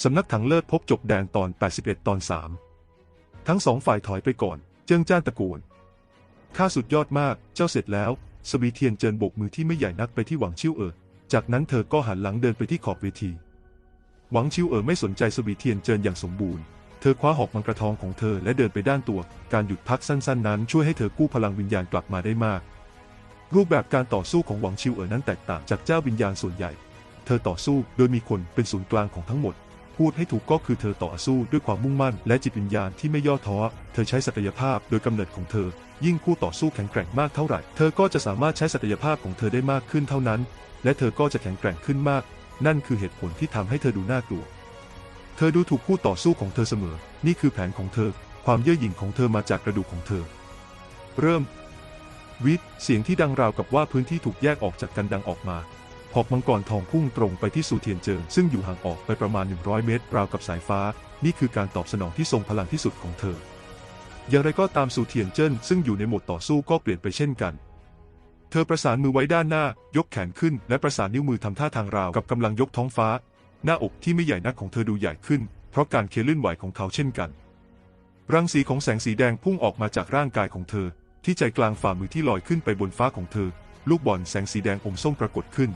สำนักถังเลิศพบจบแดงตอน 81 ตอน 3 ทั้งสองฝ่ายถอยไปก่อน เจิ้งจ้านตะโกนข้าสุดยอดมาก เจ้าเสร็จแล้ว สวีเทียนเจินโบกมือที่ไม่ใหญ่นักไปที่หวังชิวเอ๋อ จากนั้นเธอก็หันหลังเดินไปที่ขอบเวที หวังชิวเอ๋อไม่สนใจสวีเทียนเจินอย่างสมบูรณ์ เธอคว้าหอกมังกรทองของเธอและเดินไปด้านตัว การหยุดพักสั้นๆ นั้นช่วยให้เธอกู้พลังวิญญาณกลับมาได้มาก รูปแบบการต่อสู้ของหวังชิวเอ๋อนั้นแตกต่างจากเจ้าวิญญาณส่วนใหญ่ เธอต่อสู้โดยมีคนเป็นศูนย์กลางของทั้งหมด พูดให้ถูกก็คือเธอต่อสู้ด้วยความมุ่งมั่น และจิตวิญญาณที่ไม่ย่อท้อ เธอใช้ศักยภาพโดยกำเนิดของเธอ ยิ่งคู่ต่อสู้แข็งแกร่งมากเท่าไหร่ เธอก็จะสามารถใช้ศักยภาพของเธอได้มากขึ้นเท่านั้น และเธอก็จะแข็งแกร่งขึ้นมาก นั่นคือเหตุผลที่ทำให้เธอดูน่ากลัว เธอดูถูกคู่ต่อสู้ของเธอเสมอ นี่คือแผนของเธอ ความเย่อหยิ่งของเธอมาจากกระดูกของเธอ เริ่ม วิทย์เสียงที่ดังราวกับว่าพื้นที่ถูกแยกออกจากกันดังออกมา หอกมังกรทองพุ่งตรงไปที่สูเทียนเจิง ซึ่งอยู่ห่างออกไปประมาณ 100 เมตร ราวกับสายฟ้า นี่คือการตอบสนองที่ทรงพลังที่สุดของเธอ อย่างไรก็ตามสูเทียนเจิ้นซึ่งอยู่ในโหมดต่อสู้ก็เปลี่ยนไปเช่นกัน เธอประสานมือไว้ด้านหน้า ยกแขนขึ้น และประสานนิ้วมือทำท่าทางราวกับกำลังยกท้องฟ้า หน้าอกที่ไม่ใหญ่นักของเธอดูใหญ่ขึ้น เพราะการเคลื่อนไหวของเขาเช่นกัน รังสีของแสงสีแดงพุ่งออกมาจากร่างกายของเธอ ที่ใจกลางฝ่ามือที่ลอยขึ้นไปบนฟ้าของเธอ ลูกบอลแสงสีแดงอมส้มปรากฏขึ้น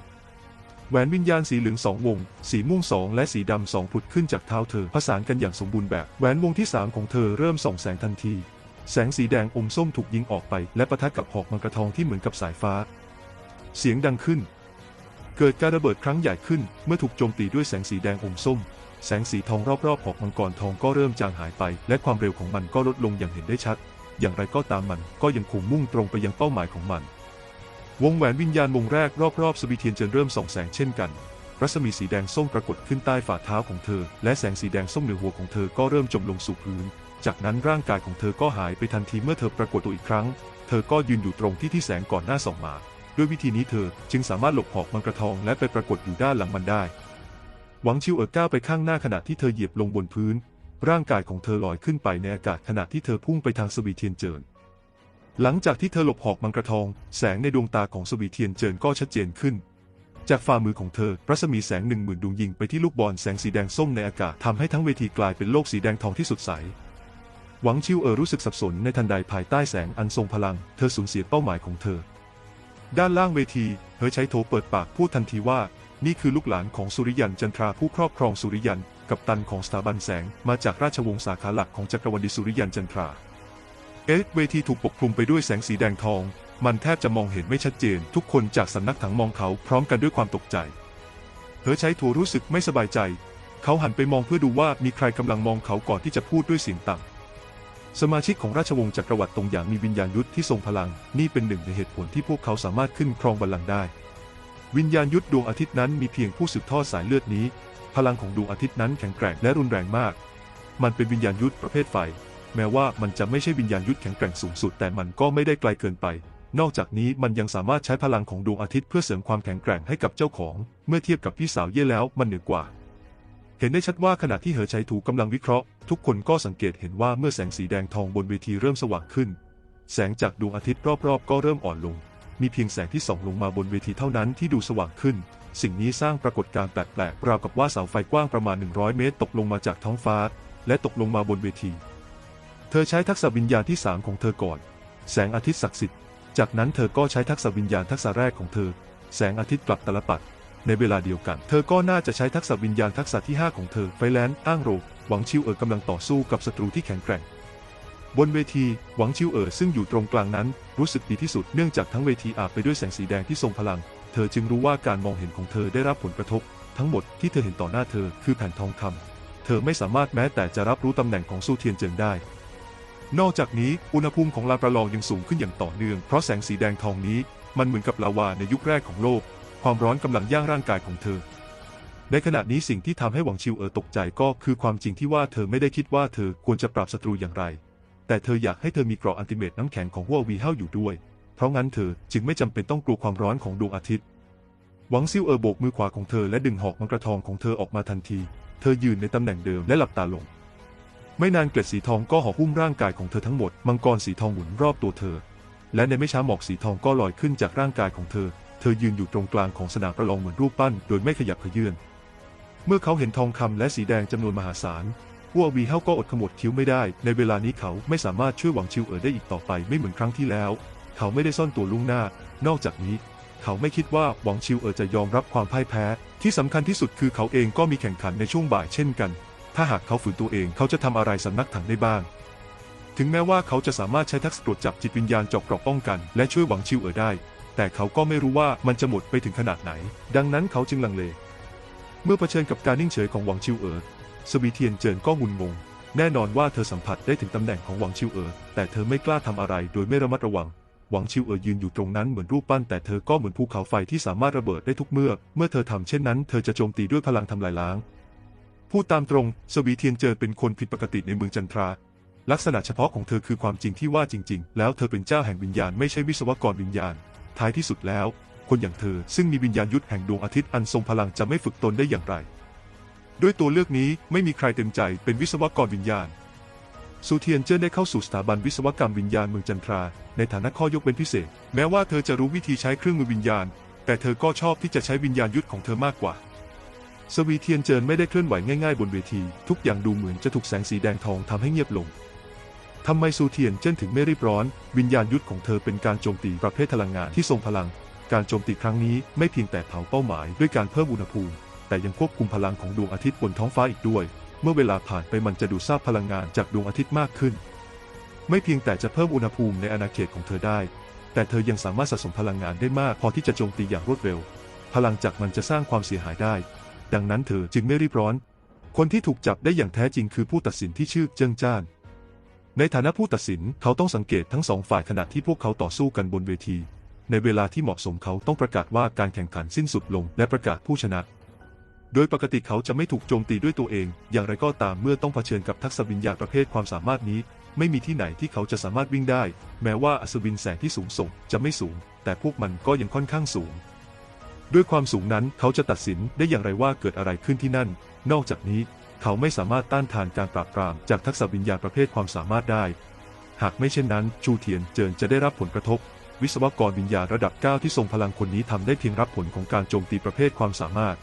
แหวนวิญญาณสีเหลืองสองวง สีม่วงสองและสีดำสองผุดขึ้นจากเท้าเธอผสานกันอย่างสมบูรณ์แบบ แหวนวงที่สามของเธอเริ่มส่องแสงทันที แสงสีแดงอมส้มถูกยิงออกไป และปะทะกับหอกมังกรทองที่เหมือนกับสายฟ้า เสียงดังขึ้น เกิดการระเบิดครั้งใหญ่ขึ้น เมื่อถูกโจมตีด้วยแสงสีแดงอมส้ม แสงสีทองรอบๆหอกมังกรทองก็เริ่มจางหายไป และความเร็วของมันก็ลดลงอย่างเห็นได้ชัด อย่างไรก็ตามมันก็ยังคงมุ่งตรงไปยังเป้าหมายของมัน วงแหวนวิญญาณวงแรกรอบๆสวีเทียนเจินเริ่มส่องแสงเช่นกัน รัศมีสีแดงส้มปรากฏขึ้นใต้ฝ่าเท้าของเธอ และแสงสีแดงส้มเหนือหัวของเธอก็เริ่มจมลงสู่พื้น จากนั้นร่างกายของเธอก็หายไปทันทีเมื่อเธอปรากฏตัวอีกครั้ง เธอก็ยืนอยู่ตรงที่ที่แสงก่อนหน้าส่องมา ด้วยวิธีนี้เธอจึงสามารถหลบหอกมังกรทองและไปปรากฏอยู่ด้านหลังมันได้ หวังชิวเอ๋อก้าวไปข้างหน้าขณะที่เธอเหยียบลงบนพื้น ร่างกายของเธอลอยขึ้นไปในอากาศขณะที่เธอพุ่งไปทางสวีเทียนเจิน หลังจากที่เธอหลบหอกมังกรทอง แสงในดวงตาของสวีเทียนเจินก็ชัดเจนขึ้น จากฝ่ามือของเธอ รัศมีแสงหนึ่งหมื่นดวงยิงไปที่ลูกบอลแสงสีแดงส้มในอากาศทำให้ทั้งเวทีกลายเป็นโลกสีแดงทองที่สดใส หวังชิวเออรู้สึกสับสนในทันใดภายใต้แสงอันทรงพลัง เธอสูญเสียเป้าหมายของเธอ ด้านล่างเวทีเฮอใช้โถเปิดปากพูดทันทีว่า นี่คือลูกหลานของสุริยันจันทราผู้ครอบครองสุริยัน กับตันของสถาบันแสง มาจากราชวงศ์สาขาหลักของจักรวรรดิสุริยันจันทรา เอ๊ะเวทีถูกปกคลุมไปด้วยแสงสีแดงทอง มันแทบจะมองเห็นไม่ชัดเจน ทุกคนจากสำนักถังมองเขาพร้อมกันด้วยความตกใจเธอใช้ถูรู้สึกไม่สบายใจ เขาหันไปมองเพื่อดูว่ามีใครกำลังมองเขาก่อนที่จะพูดด้วยเสียงต่ำสมาชิกของราชวงศ์จักรวรรดิตรงอย่างมีวิญญาณยุทธที่ทรงพลัง นี่เป็นหนึ่งในเหตุผลที่พวกเขาสามารถขึ้นครองบัลลังก์ได้ วิญญาณยุทธดวงอาทิตย์นั้นมีเพียงผู้สืบทอดสายเลือดนี้ พลังของดวงอาทิตย์นั้นแข็งแกร่งและรุนแรงมาก มันเป็นวิญญาณยุทธประเภทไฟ แม้ว่ามันจะไม่ใช่วิญญาณยุทธแข็งแกร่งสูงสุด แต่มันก็ไม่ได้ไกลเกินไป นอกจากนี้มันยังสามารถใช้พลังของดวงอาทิตย์เพื่อเสริมความแข็งแกร่งให้กับเจ้าของ เมื่อเทียบกับพี่สาวเย่แล้วมันเหนือกว่า เห็นได้ชัดว่าขณะที่เหอชัยถูกำลังวิเคราะห์ ทุกคนก็สังเกตเห็นว่าเมื่อแสงสีแดงทองบนเวทีเริ่มสว่างขึ้น แสงจากดวงอาทิตย์รอบๆ ก็เริ่มอ่อนลง มีเพียงแสงที่ส่องลงมาบนเวทีเท่านั้นที่ดูสว่างขึ้นสิ่งนี้สร้างปรากฏการณ์แปลกๆ ราวกับว่าเสาไฟกว้างประมาณ 100 เมตร ตกลงมาจากท้องฟ้า และตกลงมาบนเวที เธอใช้ทักษะวิญญาณที่สามของเธอก่อน แสงอาทิตย์ศักดิ์สิทธิ์ จากนั้นเธอก็ใช้ทักษะวิญญาณทักษะแรกของเธอ แสงอาทิตย์กลับตลปัด ในเวลาเดียวกัน เธอก็น่าจะใช้ทักษะวิญญาณทักษะที่ 5 ของเธอ ไฟแลนซ์อ้างโรหวังชิวเอ๋อกำลังต่อสู้กับศัตรูที่แข็งแกร่ง บนเวที หวังชิวเอ๋อซึ่งอยู่ตรงกลางนั้น รู้สึกดีที่สุดเนื่องจากทั้งเวทีอาบไปด้วยแสงสีแดงที่ทรงพลัง เธอจึงรู้ว่าการมองเห็นของเธอได้รับผลกระทบ ทั้งหมดที่เธอเห็นต่อหน้าเธอคือแผ่นทองคำเธอไม่สามารถแม้แต่จะรับรู้ตำแหน่งของสู้เทียนเจิงได้ นอกจากนี้อุณหภูมิของลานประลองยังสูงขึ้นอย่างต่อเนื่อง เพราะแสงสีแดงทองนี้ มันเหมือนกับลาวาในยุคแรกของโลก ความร้อนกำลังย่างร่างกายของเธอ ในขณะนี้สิ่งที่ทำให้หวังชิวเอ๋อตกใจก็คือความจริงที่ว่าเธอไม่ได้คิดว่าเธอควรจะปราบศัตรูอย่างไร แต่เธออยากให้เธอมีเกราะอันติเมตน้ำแข็งของหัววีเฮาอยู่ด้วย เพราะงั้นเธอจึงไม่จำเป็นต้องกลัวความร้อนของดวงอาทิตย์ หวังซิวเอ๋อโบกมือขวาของเธอและดึงหอกมังกรทองของเธอออกมาทันที เธอยืนในตำแหน่งเดิมและหลับตาลง ไม่นานเกล็ดสีทองก็ห่อหุ้มร่างกายของเธอทั้งหมด มังกรสีทองหมุนรอบตัวเธอ และในไม่ช้าหมอกสีทองก็ลอยขึ้นจากร่างกายของเธอ เธอยืนอยู่ตรงกลางของสนามประลองเหมือนรูปปั้น โดยไม่ขยับเขยื้อน เมื่อเขาเห็นทองคำและสีแดงจำนวนมหาศาลหัววีเฮาก็อดขมวดคิ้วไม่ได้ ในเวลานี้เขาไม่สามารถช่วยหวังชิวเอ๋อได้อีกต่อไปไม่เหมือนครั้งที่แล้ว เขาไม่ได้ซ่อนตัวลุ่งหน้า นอกจากนี้ เขาไม่คิดว่าหวังชิวเอ๋อจะยอมรับความพ่ายแพ้ ที่สำคัญที่สุดคือเขาเองก็มีแข่งขันในช่วงบ่ายเช่นกัน ถ้าหากเขาฝืนตัวเองเขาจะทำอะไรสำนักถังได้บ้าง ถึงแม้ว่าเขาจะสามารถใช้ทักษะตรวจจับจิตวิญญาณจอกกรอบป้องกัน และช่วยหวังชิวเอ๋อได้ แต่เขาก็ไม่รู้ว่ามันจะหมดไปถึงขนาดไหน ดังนั้นเขาจึงลังเล เมื่อเผชิญกับการนิ่งเฉยของหวังชิวเอ๋อสวีเทียนเจินก็งุนงง แน่นอนว่าเธอสัมผัสได้ถึงตำแหน่งของหวังชิวเอ๋อแต่เธอไม่กล้าทำอะไรโดยไม่ระมัดระวังหวังชิวเอ๋อยืนอยู่ตรงนั้นเหมือนรูปปั้นแต่เธอก็เหมือนภูเขาไฟที่สามารถระเบิดได้ทุกเมื่อ เมื่อเธอทำเช่นนั้นเธอจะโจมตีด้วยพลังทำลายล้าง พูดตามตรง สวีเทียนเจินเป็นคนผิดปกติในเมืองจันทรา ลักษณะเฉพาะของเธอคือความจริงที่ว่าจริง ๆ แล้วเธอเป็นเจ้าแห่งวิญญาณไม่ใช่วิศวกรวิญญาณ ท้ายที่สุดแล้ว คนอย่างเธอซึ่งมีวิญญาณยุทธแห่งดวงอาทิตย์อันทรงพลังจะไม่ฝึกตนได้อย่างไร ด้วยตัวเลือกนี้ไม่มีใครเต็มใจเป็นวิศวกรวิญญาณซูเทียนเจิ้นได้เข้าสู่สถาบันวิศวกรรมวิญญาณเมืองจันทรา ในฐานะข้อยกเว้นพิเศษ แม้ว่าเธอจะรู้วิธีใช้เครื่องมือวิญญาณ แต่เธอก็ชอบที่จะใช้วิญญาณยุทธของเธอมากกว่า สวีเทียนเจินไม่ได้เคลื่อนไหวง่ายๆบนเวที ทุกอย่างดูเหมือนจะถูกแสงสีแดงทองทำให้เงียบลงทำไมซูเทียนเจิ้นถึงไม่รีบร้อน วิญญาณยุทธของเธอเป็นการโจมตีประเภทพลังงานที่ทรงพลัง การโจมตีครั้งนี้ไม่เพียงแต่เผาเป้าหมายด้วยการเพิ่มอุณหภูมิ แต่ยังควบคุมพลังของดวงอาทิตย์บนท้องฟ้าอีกด้วย เมื่อเวลาผ่านไปมันจะดูดซาบพลังงานจากดวงอาทิตย์มากขึ้น ไม่เพียงแต่จะเพิ่มอุณหภูมิในอาณาเขตของเธอได้ แต่เธอยังสามารถสะสมพลังงานได้มากพอที่จะโจมตีอย่างรวดเร็ว พลังจากมันจะสร้างความเสียหายได้ ดังนั้นเธอจึงไม่รีบร้อน คนที่ถูกจับได้อย่างแท้จริงคือผู้ตัดสินที่ชื่อเจิ้งจ้าน ในฐานะผู้ตัดสินเขาต้องสังเกตทั้งสองฝ่ายขณะที่พวกเขาต่อสู้กันบนเวที ในเวลาที่เหมาะสมเขาต้องประกาศว่าการแข่งขันสิ้นสุดลงและประกาศผู้ชนะโดยปกติเขาจะไม่ถูกโจมตีด้วยตัวเอง อย่างไรก็ตามเมื่อต้องเผชิญกับทักษะวิญญาณประเภทความสามารถนี้ ไม่มีที่ไหนที่เขาจะสามารถวิ่งได้ แม้ว่าอัศวินแสงที่สูงส่งจะไม่สูง แต่พวกมันก็ยังค่อนข้างสูง ด้วยความสูงนั้นเขาจะตัดสินได้อย่างไรว่าเกิดอะไรขึ้นที่นั่น นอกจากนี้ เขาไม่สามารถต้านทานการปราบปรามจากทักษะวิญญาณประเภทความสามารถได้ หากไม่เช่นนั้น ชูเทียนเจินจะได้รับผลกระทบ วิศวกรวิญญาณระดับ 9 ที่ทรงพลังคนนี้ทำได้เพียงรับผลของการโจมตีประเภทความสามารถ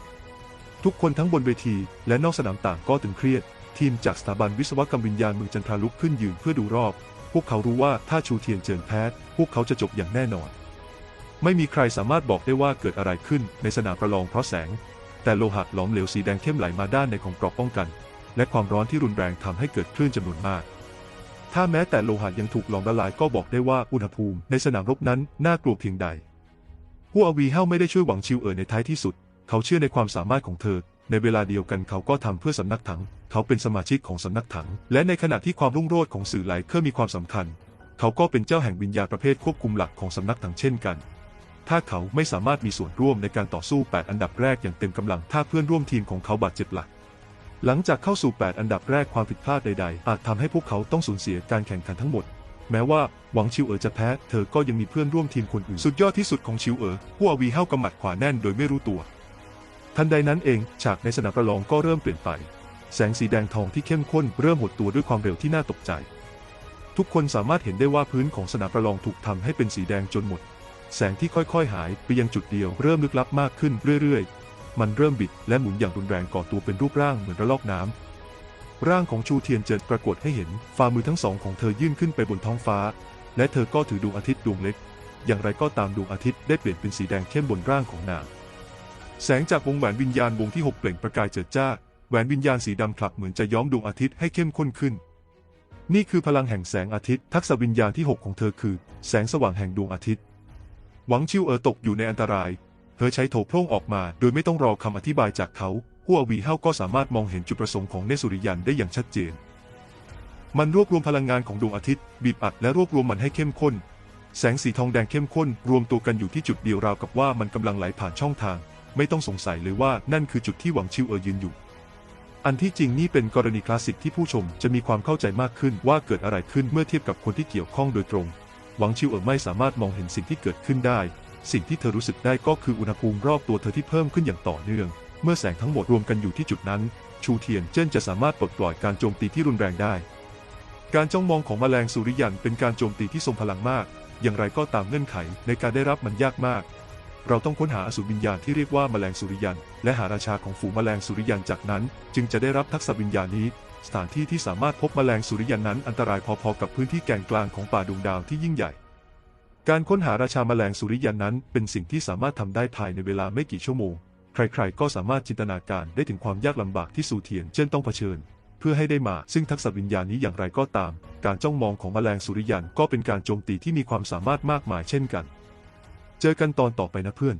ทุกคนทั้งบนเวทีและนอกสนามต่างก็ตึงเครียด ทีมจากสถาบันวิศวกรรมวิญญาณเมืองจันทราลุกขึ้นยืนเพื่อดูรอบ พวกเขารู้ว่าถ้าชูเทียนเจินแพ้พวกเขาจะจบอย่างแน่นอน ไม่มีใครสามารถบอกได้ว่าเกิดอะไรขึ้นในสนามประลองเพราะแสง แต่โลหะหลอมเหลวสีแดงเข้มไหลมาด้านในของกรอบป้องกัน และความร้อนที่รุนแรงทำให้เกิดคลื่นจำนวนมาก ถ้าแม้แต่โลหะยังถูกหลอมละลายก็บอกได้ว่าอุณหภูมิในสนามรบนั้นน่ากลัวเพียงใดหัววีเฮาไม่ได้ช่วยหวังชิวเอ๋อในท้ายที่สุด เขาเชื่อในความสามารถของเธอ ในเวลาเดียวกันเขาก็ทำเพื่อสำนักถัง เขาเป็นสมาชิกของสำนักถัง และในขณะที่ความรุ่งโรจน์ของสื่อไหลเคอร์มีความสำคัญ เขาก็เป็นเจ้าแห่งวิญญาณประเภทควบคุมหลักของสำนักถังเช่นกัน ถ้าเขาไม่สามารถมีส่วนร่วมในการต่อสู้ 8 อันดับแรกอย่างเต็มกำลังถ้าเพื่อนร่วมทีมของเขาบาดเจ็บหลัก หลังจากเข้าสู่ 8 อันดับแรกความผิดพลาดใด ๆ อาจทำให้พวกเขาต้องสูญเสียการแข่งขันทั้งหมด แม้ว่าหวังชิวเอ๋อจะแพ้ เธอก็ยังมีเพื่อนร่วมทีมคนอื่นสุดยอดที่สุดของชิวเอ๋อหัววีเฮ้ากำหมัดขวาแน่นโดยไม่รู้ตัว ทันใดนั้นเองฉากในสนามประลองก็เริ่มเปลี่ยนไป แสงสีแดงทองที่เข้มข้นเริ่มหดตัวด้วยความเร็วที่น่าตกใจ ทุกคนสามารถเห็นได้ว่าพื้นของสนามประลองถูกทำให้เป็นสีแดงจนหมด แสงที่ค่อยๆ หายไปยังจุดเดียวเริ่มลึกลับมากขึ้นเรื่อยๆ มันเริ่มบิดและหมุนอย่างรุนแรงก่อตัวเป็นรูปร่างเหมือนระลอกน้ำร่างของชูเทียนเจิดปรากฏให้เห็นฝ่ามือทั้งสองของเธอยื่นขึ้นไปบนท้องฟ้า และเธอก็ถือดวงอาทิตย์ดวงเล็ก อย่างไรก็ตามดวงอาทิตย์ได้เปลี่ยนเป็นสีแดงเข้มบนร่างของนางแสงจากวงแหวนวิญญาณวงที่หกเปล่งประกายเจิดจ้าแหวนวิญญาณสีดำผลักเหมือนจะย้อมดวงอาทิตย์ให้เข้มข้นขึ้น นี่คือพลังแห่งแสงอาทิตย์ ทักษะวิญญาณที่หกของเธอคือ แสงสว่างแห่งดวงอาทิตย์ หวังชิวเอ๋อตกอยู่ในอันตราย เธอใช้โถโพร่งออกมา โดยไม่ต้องรอคำอธิบายจากเขาหัววีเฮาก็สามารถมองเห็นจุดประสงค์ของเนสุริยันได้อย่างชัดเจน มันรวบรวมพลังงานของดวงอาทิตย์ บีบอัดและรวบรวมมันให้เข้มข้น แสงสีทองแดงเข้มข้น รวมตัวกันอยู่ที่จุดเดียวราวกับว่ามันกำลังไหลผ่านช่องทาง ไม่ต้องสงสัยเลยว่านั่นคือจุดที่หวังชิวเอ๋อยืนอยู่ อันที่จริงนี่เป็นกรณีคลาสสิกที่ผู้ชมจะมีความเข้าใจมากขึ้นว่าเกิดอะไรขึ้นเมื่อเทียบกับคนที่เกี่ยวข้องโดยตรง หวังชิวเอ๋อไม่สามารถมองเห็นสิ่งที่เกิดขึ้นได้ สิ่งที่เธอรู้สึกได้ก็คืออุณหภูมิรอบตัวเธอที่เพิ่มขึ้นอย่างต่อเนื่อง เมื่อแสงทั้งหมดรวมกันอยู่ที่จุดนั้น ชูเทียนเจิ้นจะสามารถปลดปล่อยการโจมตีที่รุนแรงได้ การจ้องมองของแมลงสุริยันเป็นการโจมตีที่ทรงพลังมาก อย่างไรก็ตามเงื่อนไขในการได้รับมันยากมาก เราต้องค้นหาอสูรวิญญาณที่เรียกว่าแมลงสุริยันและหาราชาของฝูงแมลงสุริยันจากนั้น จึงจะได้รับทักษะวิญญาณนี้ สถานที่ที่สามารถพบแมลงสุริยันนั้นอันตรายพอๆกับพื้นที่แก่นกลางของป่าดวงดาวที่ยิ่งใหญ่ การค้นหาราชาแมลงสุริยันนั้น เป็นสิ่งที่สามารถทำได้ภายในเวลาไม่กี่ชั่วโมง ใครๆ ก็สามารถจินตนาการได้ถึงความยากลำบากที่สูเทียนเช่นต้องเผชิญ เพื่อให้ได้มา ซึ่งทักษะวิญญาณนี้อย่างไรก็ตาม การจ้องมองของแมลงสุริยันก็เป็นการโจมตีที่มีความสามารถมากมายเช่นกัน เจอกันตอนต่อไปนะเพื่อน